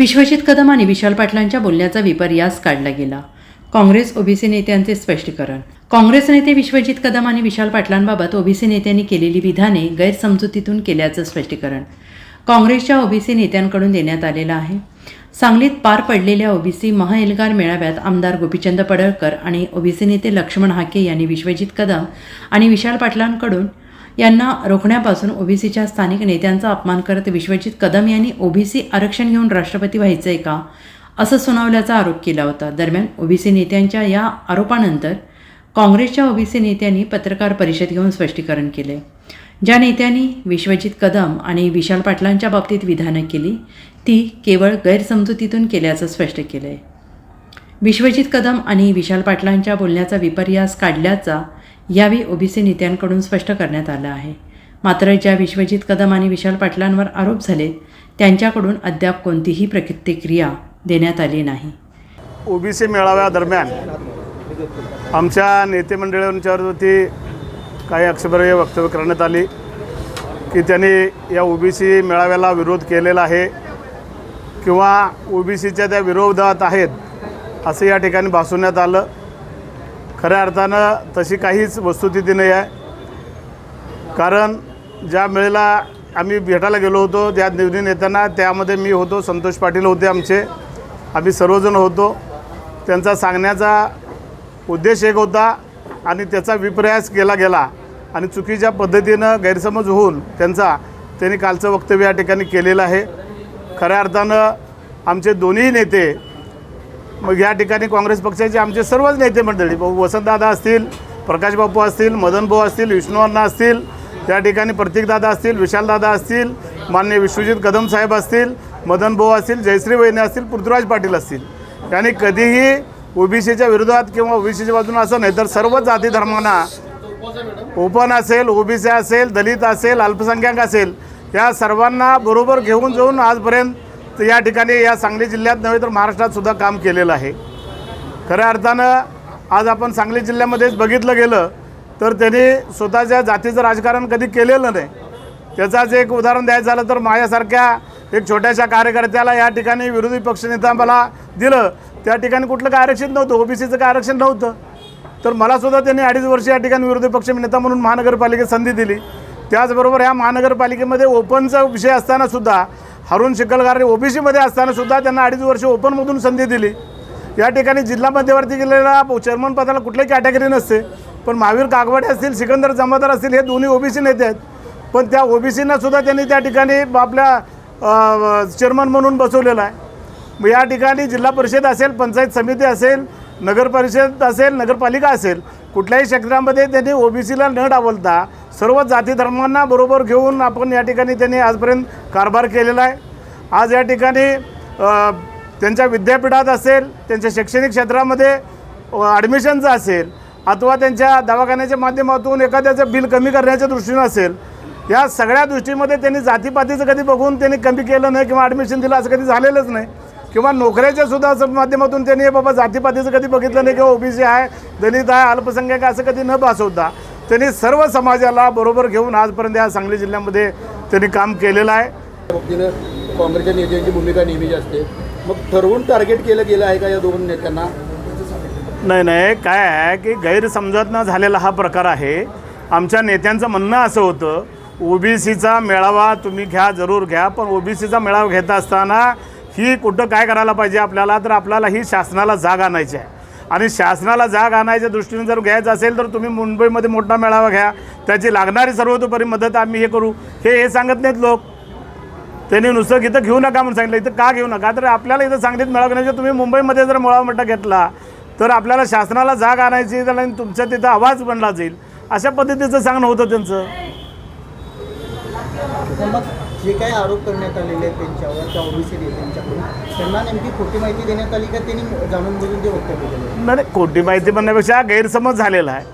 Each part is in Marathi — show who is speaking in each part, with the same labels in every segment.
Speaker 1: विश्वजित कदम आणि विशाल पाटलांच्या बोलण्याचा विपर्यास काढला गेला. काँग्रेस ओबीसी नेत्यांचे स्पष्टीकरण. काँग्रेस नेते विश्वजित कदम आणि विशाल पाटलांबाबत ओबीसी नेत्यांनी केलेली विधाने गैरसमजुतीतून केल्याचं स्पष्टीकरण. काँग्रेसच्या ओबीसी नेत्यांकडून देण्यात आलेलं आहे. सांगलीत पार पडलेल्या ओबीसी महाएल्गार मेळाव्यात आमदार गोपीचंद पडळकर आणि ओबीसी नेते लक्ष्मण हाके यांनी विश्वजित कदम आणि विशाल पाटलांकडून यांना रोखण्यापासून ओबीसीच्या स्थानिक नेत्यांचा अपमान करत विश्वजित कदम यांनी ओबीसी आरक्षण घेऊन राष्ट्रपती व्हायचं आहे का? असं सुनावल्याचा आरोप केला होता. दरम्यान ओबीसी नेत्यांच्या या आरोपानंतर काँग्रेसच्या ओबीसी नेत्यांनी पत्रकार परिषद घेऊन स्पष्टीकरण केले ज्या नेत्यांनी विश्वजित कदम आणि विशाल पाटलांच्या बाबतीत विधानं केली ती केवळ गैरसमजुतीतून केल्याचं स्पष्ट केलं आहे विश्वजित कदम आणि विशाल पाटलांच्या बोलण्याचा विपर्यास काढल्याचा यावेळी ओबीसी नेत्यांकडून स्पष्ट करण्यात आलं आहे. मात्र ज्या विश्वजित कदम आणि विशाल पाटलांवर आरोप झाले त्यांच्याकडून अद्याप कोणतीही प्रतिक्रिया देण्यात आली नाही.
Speaker 2: ओबीसी मेळाव्यादरम्यान आमच्या नेतेमंडळांच्यावरती काही आक्षेपार्ह वक्तव्य करण्यात आली की त्यांनी या ओबीसी मेळाव्याला विरोध केलेला आहे किंवा ओबीसीच्या त्या विरोधात आहेत असं या ठिकाणी भासवण्यात आलं. खऱ्या अर्थानं तशी काहीच वस्तुस्थिती नाही आहे. कारण ज्या वेळेला आम्ही भेटायला गेलो होतो त्या निवडून येताना त्यामध्ये मी होतो संतोष पाटील होते आमचे. आम्ही सर्वजण होतो. त्यांचा सांगण्याचा उद्देश एक होता आणि त्याचा विप्रयास केला गेला आणि चुकीच्या पद्धतीनं गैरसमज होऊन त्यांचा त्यांनी कालचं वक्तव्य या ठिकाणी केलेलं आहे. खऱ्या अर्थानं आमचे दोन्ही नेते मग या ठिकाणी काँग्रेस पक्षाचे आमचे सर्वच नेते मंडळी वसंतदादा असतील प्रकाश बापू असतील मदन भाऊ असतील विष्णुअण्णा असतील त्या ठिकाणी प्रतीकदादा असतील विशालदादा असतील मान्य विश्वजित कदम साहेब असतील मदन भाऊ असतील जयश्री वहिनी असतील पृथ्वीराज पाटील असतील. यांनी कधीही ओबीसीच्या विरोधात किंवा ओबीसीच्या बाजूने असं नाही तर सर्व जाती धर्मांना ओपन असेल ओबीसी असेल दलित असेल अल्पसंख्याक असेल या सर्वांना बरोबर घेऊन जाऊन आजपर्यंत तर या ठिकाणी या सांगली जिल्ह्यात नव्हे तर महाराष्ट्रात सुद्धा काम केलेलं आहे. खऱ्या अर्थानं आज आपण सांगली जिल्ह्यामध्येच बघितलं गेलं तर त्यांनी स्वतःच्या जातीचं राजकारण कधी केलेलं नाही. त्याचाच एक उदाहरण द्यायचं झालं तर माझ्यासारख्या एक छोट्याशा कार्यकर्त्याला या ठिकाणी विरोधी पक्षनेता मला दिलं. त्या ठिकाणी कुठलं काय आरक्षण नव्हतं ओबीसीचं काय आरक्षण नव्हतं. तर मला सुद्धा त्यांनी अडीच वर्ष या ठिकाणी विरोधी पक्ष नेता म्हणून महानगरपालिकेत संधी दिली. त्याचबरोबर ह्या महानगरपालिकेमध्ये ओपनचा विषय असतानासुद्धा हरुण शिकलगार ओबीसीमध्ये असताना सुद्धा त्यांना अडीच वर्ष ओपनमधून संधी दिली. या ठिकाणी जिल्हा मध्यवर्ती गेलेला चेअरमन पदाला कुठल्याही कॅटेगरी नसते. पण महावीर कागवाडे असतील सिकंदर जमादार असतील हे दोन्ही ओबीसी नेते आहेत. पण त्या ओबीसींना सुद्धा त्यांनी त्या ठिकाणी आपल्या चेअरमन म्हणून बसवलेलं आहे. मग या ठिकाणी जिल्हा परिषद असेल पंचायत समिती असेल नगर परिषद असेल नगरपालिका असेल कुठल्याही क्षेत्रामध्ये त्यांनी ओबीसीला न डावलता सर्व जाती धर्मांना बरोबर घेऊन आपण या ठिकाणी त्यांनी आजपर्यंत कारभार केलेला आहे. आज या ठिकाणी त्यांच्या विद्यापीठात असेल त्यांच्या शैक्षणिक क्षेत्रामध्ये ॲडमिशनचं असेल अथवा त्यांच्या दवाखान्याच्या माध्यमातून एखाद्याचं बिल कमी करण्याच्या दृष्टीनं असेल या सगळ्या दृष्टीमध्ये त्यांनी जातीपातीचं कधी बघून त्यांनी कमी केलं नाही किंवा ॲडमिशन दिलं असं कधी झालेलंच नाही. किंवा नोकऱ्याच्या सुद्धा असं माध्यमातून त्यांनी बाबा जातीपातीचं कधी बघितलं नाही किंवा ओबीसी आहे दलित आहे अल्पसंख्याक आहे असं कधी न भासवता त्यांनी सर्व समाजाला बरोबर घेऊन आजपर्यंत या सांगली जिल्ह्यामध्ये त्यांनी काम केलेलं आहे.
Speaker 3: बाबतीनं काँग्रेसच्या नेत्यांची भूमिका नेहमीच असते. मग ठरवून टार्गेट केलं गेलं आहे का या दोन नेत्यांना?
Speaker 2: नाही नाही. काय आहे की गैरसमजातनं झालेला हा प्रकार आहे. आमच्या नेत्यांचं म्हणणं असं होतं ओबीसीचा मेळावा तुम्ही घ्या जरूर घ्या पण ओबीसीचा मेळावा घेत असताना ही कुठं काय करायला पाहिजे आपल्याला? तर आपल्याला ही शासनाला जाग आणायची आहे. आणि शासनाला जाग आणायच्या दृष्टीने जर घ्यायचं असेल तर तुम्ही मुंबईमध्ये मोठा मेळावा घ्या. त्याची लागणारी सर्वतोपरी मदत आम्ही हे करू. हे हे सांगत नाहीत लोक. त्यांनी नुसतं इथं घेऊ नका म्हणून सांगितलं. इथं का घेऊ नका? तर आपल्याला इथं सांगलीत मेळावा घेण्याच्या. तुम्ही मुंबईमध्ये जर मेळावा मोठा घेतला तर आपल्याला शासनाला जाग आणायची तर तुमचा तुमच्या तिथं आवाज बनला जाईल. अशा पद्धतीचं सांगणं होतं त्यांचं.
Speaker 4: जे काही आरोप करण्यात आलेले आहेत त्यांच्यावर त्या ओबीसी नेत्यांच्याकडून त्यांना नेमकी खोटी माहिती देण्यात आली का त्यांनी जाणून बुजून ते वक्तव्य केलं?
Speaker 2: नाही खोटी माहिती म्हणण्यापेक्षा गैरसमज झालेला आहे.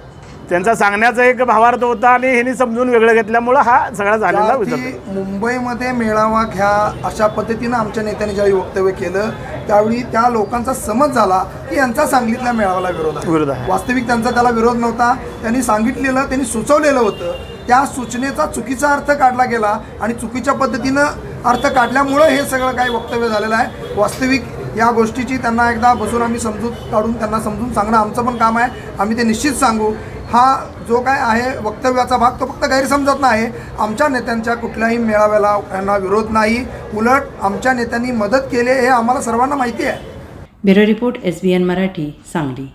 Speaker 2: त्यांचा सांगण्याचा एक भावार्थ होता आणि ह्यांनी समजून वेगळं घेतल्यामुळं हा सगळा झालेला विचार
Speaker 5: मुंबईमध्ये मेळावा घ्या अशा पद्धतीनं आमच्या नेत्यांनी ज्यावेळी वक्तव्य केलं त्यावेळी त्या लोकांचा समज झाला की यांचा सांगलीतल्या मेळाव्याला विरोध
Speaker 2: विरोध
Speaker 5: आहे
Speaker 2: आहे.
Speaker 5: वास्तविक त्यांचा त्याला विरोध नव्हता. त्यांनी सांगितलेलं त्यांनी सुचवलेलं होतं त्या सूचनेचा चुकीचा अर्थ काढला गेला आणि चुकीच्या पद्धतीनं अर्थ काढल्यामुळं हे सगळं काही वक्तव्य झालेलं आहे. वास्तविक या गोष्टीची त्यांना एकदा बसून आम्ही समजूत काढून त्यांना समजून सांगणं आमचं पण काम आहे. आम्ही ते निश्चित सांगू. हा जो काय आहे वक्तव्याचा भाग तो फक्त गैरसमजत नाही. आमच्या नेत्यांच्या कुठल्याही मेळाव्याला यांना विरोध नाही. उलट आमच्या नेत्यांनी मदत केली हे आम्हाला सर्वांना माहिती आहे.
Speaker 1: Bureau report S B N Marathi Sangli.